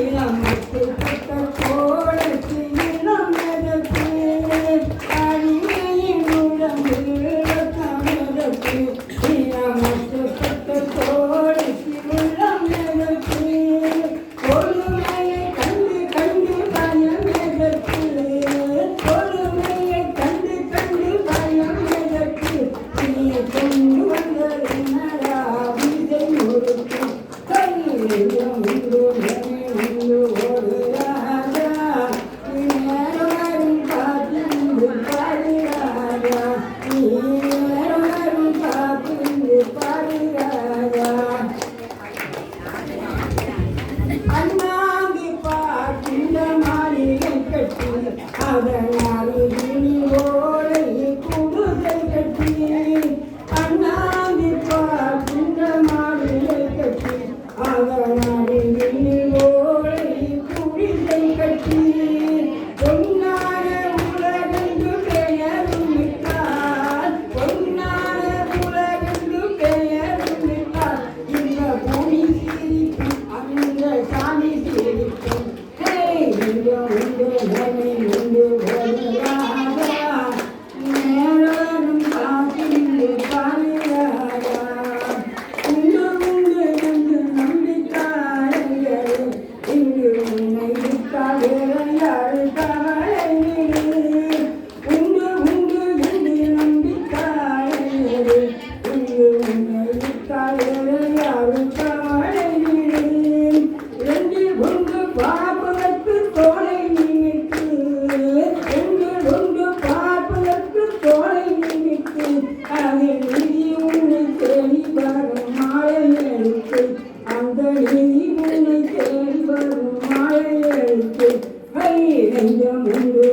இளம் போல I'll be not even. உண்டு நன்மை உண்டு தோலை நினைத்து அதில் நிதி உன்னை தேடி வரும் மாலை எழுத்து அந்த நிதி உன்னை தேடி வரும் மாலை எழுத்து ஐ நெஞ்சம் உண்டு